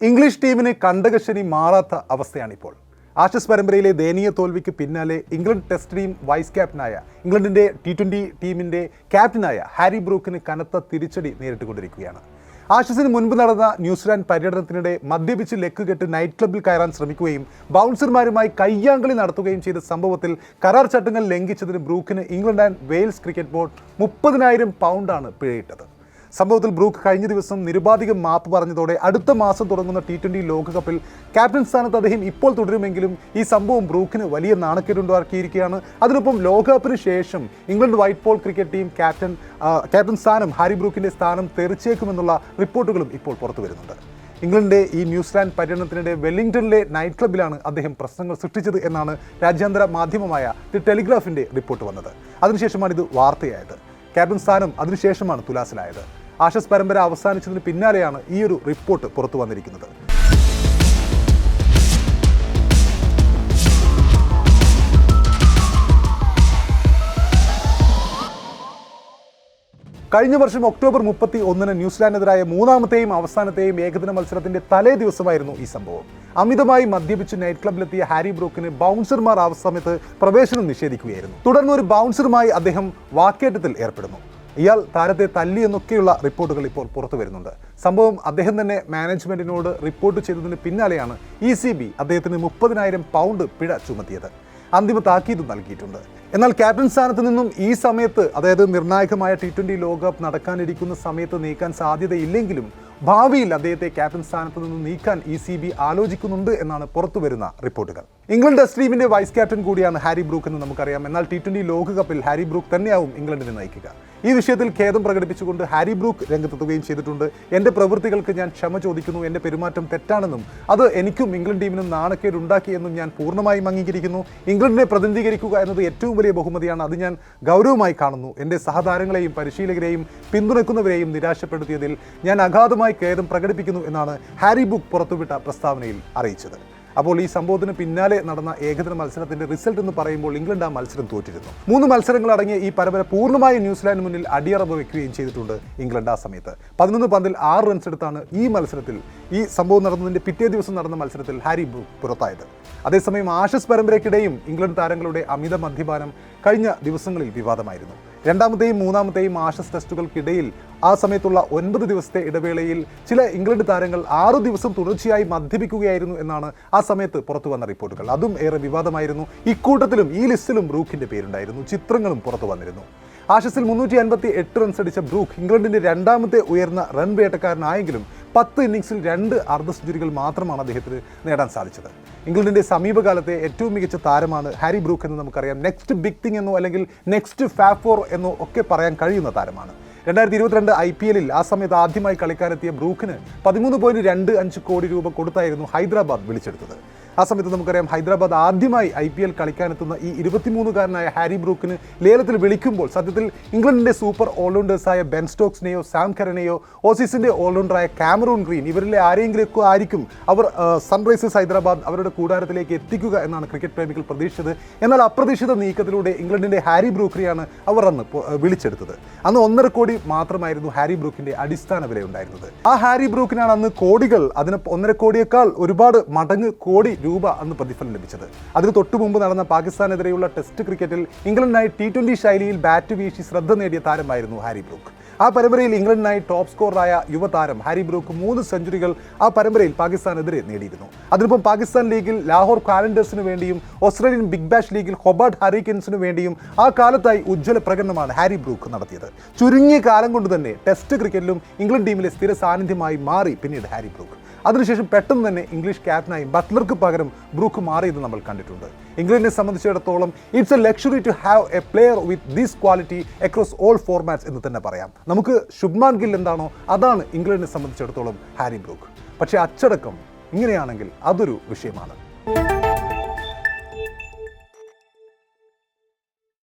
English ടീമിന് കണ്ടകശനി മാറാത്ത അവസ്ഥയാണിപ്പോൾ. Ashes പരമ്പരയിലെ ദയനീയ തോൽവിക്ക് പിന്നാലെ ഇംഗ്ലണ്ട് ടെസ്റ്റ് ടീം വൈസ് ക്യാപ്റ്റനായ ഇംഗ്ലണ്ടിന്റെ ടി ട്വന്റി ടീമിന്റെ ക്യാപ്റ്റനായ ഹാരി ബ്രൂക്കിന് കനത്ത തിരിച്ചടി നേരിട്ടുകൊണ്ടിരിക്കുകയാണ്. ആഷസിന് മുൻപ് നടന്ന ന്യൂസിലാൻഡ് പര്യടനത്തിനിടെ മദ്യപിച്ച് ലെക്ക് കെട്ട് നൈറ്റ് ക്ലബിൽ കയറാൻ ശ്രമിക്കുകയും ബൗൺസർമാരുമായി കയ്യാങ്കളി നടത്തുകയും ചെയ്ത സംഭവത്തിൽ കരാർ ചട്ടങ്ങൾ ലംഘിച്ചതിന് ബ്രൂക്കിന് England and Wales cricket board മുപ്പതിനായിരം പൗണ്ടാണ് പിഴയിട്ടത്. സംഭവത്തിൽ ബ്രൂക്ക് കഴിഞ്ഞ ദിവസം നിരുപാധികം മാപ്പ് പറഞ്ഞതോടെ അടുത്ത മാസം തുടങ്ങുന്ന ടി ട്വന്റി ലോകകപ്പിൽ ക്യാപ്റ്റൻ സ്ഥാനത്ത് അദ്ദേഹം ഇപ്പോൾ തുടരുമെങ്കിലും ഈ സംഭവം ബ്രൂക്കിന് വലിയ നാണക്കേടുണ്ടാക്കിയിരിക്കുകയാണ് അതിനൊപ്പം ലോകകപ്പിന് ശേഷം England white ball cricket team captain captain സ്ഥാനം ഹാരി ബ്രൂക്കിന്റെ സ്ഥാനം തെറിച്ചേക്കുമെന്നുള്ള റിപ്പോർട്ടുകളും ഇപ്പോൾ പുറത്തു വരുന്നുണ്ട്. ഇംഗ്ലണ്ടിന്റെ ഈ ന്യൂസിലാൻഡ് പര്യടനത്തിനിടെ വെല്ലിംഗ്ടണിലെ നൈറ്റ് ക്ലബിലാണ് അദ്ദേഹം പ്രശ്നങ്ങൾ സൃഷ്ടിച്ചത് എന്നാണ് രാജ്യാന്തര മാധ്യമമായ ദി ടെലിഗ്രാഫിന്റെ റിപ്പോർട്ട് വന്നത്. അതിനുശേഷമാണ് ഇത് വാർത്തയായത്. ക്യാപ്റ്റൻ സ്ഥാനം അതിനുശേഷമാണ് തുലാസിലായത്. ആഷസ് പരമ്പര അവസാനിച്ചതിന് പിന്നാലെയാണ് ഈ ഒരു റിപ്പോർട്ട് പുറത്തു വന്നിരിക്കുന്നത്. കഴിഞ്ഞ വർഷം ഒക്ടോബർ മുപ്പത്തി ഒന്നിന് ന്യൂസിലാൻഡിനെതിരായ മൂന്നാമത്തെയും അവസാനത്തെയും ഏകദിന മത്സരത്തിന്റെ തലേ ദിവസമായിരുന്നു ഈ സംഭവം. അമിതമായി മദ്യപിച്ച് നൈറ്റ് ക്ലബിലെത്തിയ ഹാരി ബ്രൂക്കിന് ബൗൺസർമാർ ആ സമയത്ത് പ്രവേശനം നിഷേധിക്കുകയായിരുന്നു. തുടർന്ന് ഒരു ബൗൺസറുമായി അദ്ദേഹം വാക്കേറ്റത്തിൽ ഏർപ്പെടുന്നു. ഇയാൾ താരത്തെ തല്ലി എന്നൊക്കെയുള്ള റിപ്പോർട്ടുകൾ ഇപ്പോൾ പുറത്തു വരുന്നുണ്ട്. സംഭവം അദ്ദേഹം തന്നെ മാനേജ്മെന്റിനോട് റിപ്പോർട്ട് ചെയ്തതിന് പിന്നാലെയാണ് ഇ സി ബി അദ്ദേഹത്തിന് മുപ്പതിനായിരം പൗണ്ട് പിഴ ചുമത്തിയത്. അന്തിമ താക്കീത് നൽകിയിട്ടുണ്ട്. എന്നാൽ ക്യാപ്റ്റൻ സ്ഥാനത്ത് നിന്നും ഈ സമയത്ത് അതായത് നിർണായകമായ ടി ട്വന്റി ലോകകപ്പ് നടക്കാനിരിക്കുന്ന സമയത്ത് നീക്കാൻ സാധ്യതയില്ലെങ്കിലും ഭാവിയിൽ അദ്ദേഹത്തെ ക്യാപ്റ്റൻ സ്ഥാനത്ത് നിന്ന് നീക്കാൻ ഇ സി ബി ആലോചിക്കുന്നുണ്ട് എന്നാണ് പുറത്തു വരുന്ന റിപ്പോർട്ടുകൾ. ഇംഗ്ലണ്ട് ടെസ്റ്റ് ടീമിന്റെ വൈസ് ക്യാപ്റ്റൻ കൂടിയാണ് ഹാരി ബ്രൂക്ക് എന്ന് നമുക്കറിയാം. എന്നാൽ ടി ട്വന്റി ലോകകപ്പിൽ ഹാരി ബ്രൂക്ക് തന്നെയാവും ഇംഗ്ലണ്ടിനെ നയിക്കുക. ഈ വിഷയത്തിൽ ഖേദം പ്രകടിപ്പിച്ചുകൊണ്ട് ഹാരി ബ്രൂക്ക് രംഗത്തെത്തുകയും ചെയ്തിട്ടുണ്ട്. എന്റെ പ്രവൃത്തികൾക്ക് ഞാൻ ക്ഷമ ചോദിക്കുന്നു. എന്റെ പെരുമാറ്റം തെറ്റാണെന്നും അത് എനിക്കും ഇംഗ്ലണ്ട് ടീമിനും നാണക്കേട് ഉണ്ടാക്കിയെന്നും ഞാൻ പൂർണമായും അംഗീകരിക്കുന്നു. ഇംഗ്ലണ്ടിനെ പ്രതിനിധീകരിക്കുക എന്നത് ഏറ്റവും വലിയ ബഹുമതിയാണ്. അത് ഞാൻ ഗൗരവമായി കാണുന്നു. എന്റെ സഹതാരങ്ങളെയും പരിശീലകരെയും പിന്തുണയ്ക്കുന്നവരെയും നിരാശപ്പെടുത്തിയതിൽ ഞാൻ അഗാധമായി ഖേദം പ്രകടിപ്പിക്കുന്നു എന്നാണ് ഹാരി ബുക്ക് പുറത്തുവിട്ട പ്രസ്താവനയിൽ അറിയിച്ചത്. അപ്പോൾ ഈ സംഭവത്തിന് പിന്നാലെ നടന്ന ഏകദിന മത്സരത്തിന്റെ റിസൾട്ട് എന്ന് പറയുമ്പോൾ ഇംഗ്ലണ്ട് ആ മത്സരം തോറ്റിരുന്നു. മൂന്ന് മത്സരങ്ങൾ അടങ്ങിയ ഈ പരമ്പര പൂർണമായും ന്യൂസിലാൻഡ് മുന്നിൽ അടിയറവ് വെക്കുകയും ചെയ്തിട്ടുണ്ട് ഇംഗ്ലണ്ട് ആ സമയത്ത്. പതിനൊന്ന് പന്തിൽ ആറ് റൺസ് എടുത്താണ് ഈ മത്സരത്തിൽ ഈ സംഭവം നടന്നതിന്റെ പിറ്റേ ദിവസം നടന്ന മത്സരത്തിൽ ഹാരി പുറത്തായത്. അതേസമയം ആഷസ് പരമ്പരയ്ക്കിടെയും ഇംഗ്ലണ്ട് താരങ്ങളുടെ അമിത മദ്യപാനം കഴിഞ്ഞ ദിവസങ്ങളിൽ വിവാദമായിരുന്നു. രണ്ടാമത്തെയും മൂന്നാമത്തെയും ആഷസ് ടെസ്റ്റുകൾക്കിടയിൽ ആ സമയത്തുള്ള ഒൻപത് ദിവസത്തെ ഇടവേളയിൽ ചില ഇംഗ്ലണ്ട് താരങ്ങൾ ആറു ദിവസം തുടർച്ചയായി മദ്യപിക്കുകയായിരുന്നു എന്നാണ് ആ സമയത്ത് പുറത്തു വന്ന റിപ്പോർട്ടുകൾ. അതും ഏറെ വിവാദമായിരുന്നു. ഇക്കൂട്ടത്തിലും ഈ ലിസ്റ്റിലും ബ്രൂഖിന്റെ പേരുണ്ടായിരുന്നു. ചിത്രങ്ങളും പുറത്തു വന്നിരുന്നു. ആഷസിൽ മുന്നൂറ്റി അൻപത്തി എട്ട് റൺസ് അടിച്ച ബ്രൂക്ക് ഇംഗ്ലണ്ടിന്റെ രണ്ടാമത്തെ ഉയർന്ന റൺ വേട്ടക്കാരനായെങ്കിലും പത്ത് ഇന്നിങ്സിൽ രണ്ട് അർദ്ധ സെഞ്ചുറികൾ മാത്രമാണ് അദ്ദേഹത്തിന് നേടാൻ സാധിച്ചത്. ഇംഗ്ലണ്ടിന്റെ സമീപകാലത്തെ ഏറ്റവും മികച്ച താരമാണ് ഹാരി ബ്രൂക്ക് എന്ന് നമുക്കറിയാം. നെക്സ്റ്റ് ബിഗ് തിങ് എന്നോ അല്ലെങ്കിൽ നെക്സ്റ്റ് ഫാഫോർ എന്നോ ഒക്കെ പറയാൻ കഴിയുന്ന താരമാണ്. രണ്ടായിരത്തി ഇരുപത്തിരണ്ട് ഐ പി എല്ലിൽ ആ സമയത്ത് ആദ്യമായി കളിക്കാനെത്തിയ ബ്രൂക്കിന് പതിമൂന്ന് പോയിന്റ് രണ്ട് അഞ്ച് കോടി രൂപ കൊടുത്തായിരുന്നു ഹൈദരാബാദ് വിളിച്ചെടുത്തത്. ആ സമയത്ത് നമുക്കറിയാം ഹൈദരാബാദ് ആദ്യമായി ഐ പി എൽ കളിക്കാനെത്തുന്ന ഈ ഇരുപത്തിമൂന്നുകാരനായ ഹാരി ബ്രൂക്കിന് ലേലത്തിൽ വിളിക്കുമ്പോൾ സത്യത്തിൽ ഇംഗ്ലണ്ടിന്റെ സൂപ്പർ ഓൾറൗണ്ടേഴ്സായ ബെൻ സ്റ്റോക്സിനെയോ സാം കരനെയോ ഓസീസിന്റെ ഓൾറൗണ്ടറായ ക്യാമറൂൺ ഗ്രീൻ ഇവരിലെ ആരെങ്കിലും ആയിരിക്കും അവർ സൺറൈസേഴ്സ് ഹൈദരാബാദ് അവരുടെ കൂടാരത്തിലേക്ക് എത്തിക്കുക എന്നാണ് ക്രിക്കറ്റ് പ്രേമികൾ പ്രതീക്ഷിച്ചത്. എന്നാൽ അപ്രതീക്ഷിത നീക്കത്തിലൂടെ ഇംഗ്ലണ്ടിന്റെ ഹാരി ബ്രൂക്കിനെയാണ് അവർ അന്ന് വിളിച്ചെടുത്തത്. അന്ന് ഒന്നര കോടി മാത്രമായിരുന്നു ഹാരി ബ്രൂക്കിന്റെ അടിസ്ഥാന വില ഉണ്ടായിരുന്നത് ആ ഹാരി ബ്രൂക്കിനാണ് അന്ന് കോടികൾ അതിന് ഒന്നര കോടിയേക്കാൾ ഒരുപാട് മടങ്ങ് കോടി രൂപ അന്ന് പ്രതിഫലം ലഭിച്ചത്. അതിന് തൊട്ടു മുമ്പ് നടന്ന പാകിസ്ഥാനെതിരെയുള്ള ടെസ്റ്റ് ക്രിക്കറ്റിൽ ഇംഗ്ലണ്ടിനായി ടി ട്വന്റി ശൈലിയിൽ ബാറ്റ് വീശി ശ്രദ്ധ നേടിയ താരമായിരുന്നു ഹാരി ബ്രൂക്ക്. ആ പരമ്പരയിൽ ഇംഗ്ലണ്ടിനായി ടോപ്പ് സ്കോറായ യുവതാരം ഹാരി ബ്രൂക്ക് മൂന്ന് സെഞ്ചുറികൾ ആ പരമ്പരയിൽ പാകിസ്ഥാനെതിരെ നേടിയിരുന്നു. അതിനൊപ്പം പാകിസ്ഥാൻ ലീഗിൽ ലാഹോർ കാലൻഡേഴ്സിന് വേണ്ടിയും ഓസ്ട്രേലിയൻ ബിഗ് ബാഷ് ലീഗിൽ ഹൊബാർട്ട് ഹറിക്കൻസിന് വേണ്ടിയും ആ കാലത്തായി ഉജ്ജ്വല പ്രകടനമാണ് ഹാരി ബ്രൂക്ക് നടത്തിയത്. ചുരുങ്ങിയ കാലം കൊണ്ട് തന്നെ ടെസ്റ്റ് ക്രിക്കറ്റിലും ഇംഗ്ലണ്ട് ടീമിലെ സ്ഥിര സാന്നിധ്യമായി മാറി പിന്നീട് ഹാരി ബ്രൂക്ക്. അതിനുശേഷം പെട്ടെന്ന് തന്നെ ഇംഗ്ലീഷ് ക്യാപ്റ്റനായി ബട്ട്ലർക്ക് പകരം ബ്രൂക്ക് മാറിയത് നമ്മൾ കണ്ടിട്ടുണ്ട്. ഇംഗ്ലണ്ടിനെ സംബന്ധിച്ചിടത്തോളം it's a luxury to have a player with these quality across all formats എന്ന് തന്നെ പറയാം. നമുക്ക് ശുഭ്മാൻ ഗിൽ എന്താണോ അതാണ് ഇംഗ്ലണ്ടിനെ സംബന്ധിച്ചിടത്തോളം ഹാരി ബ്രൂക്ക്. പക്ഷേ അച്ചടക്കം ഇങ്ങനെയാണെങ്കിൽ അതൊരു വിഷയമാണ്.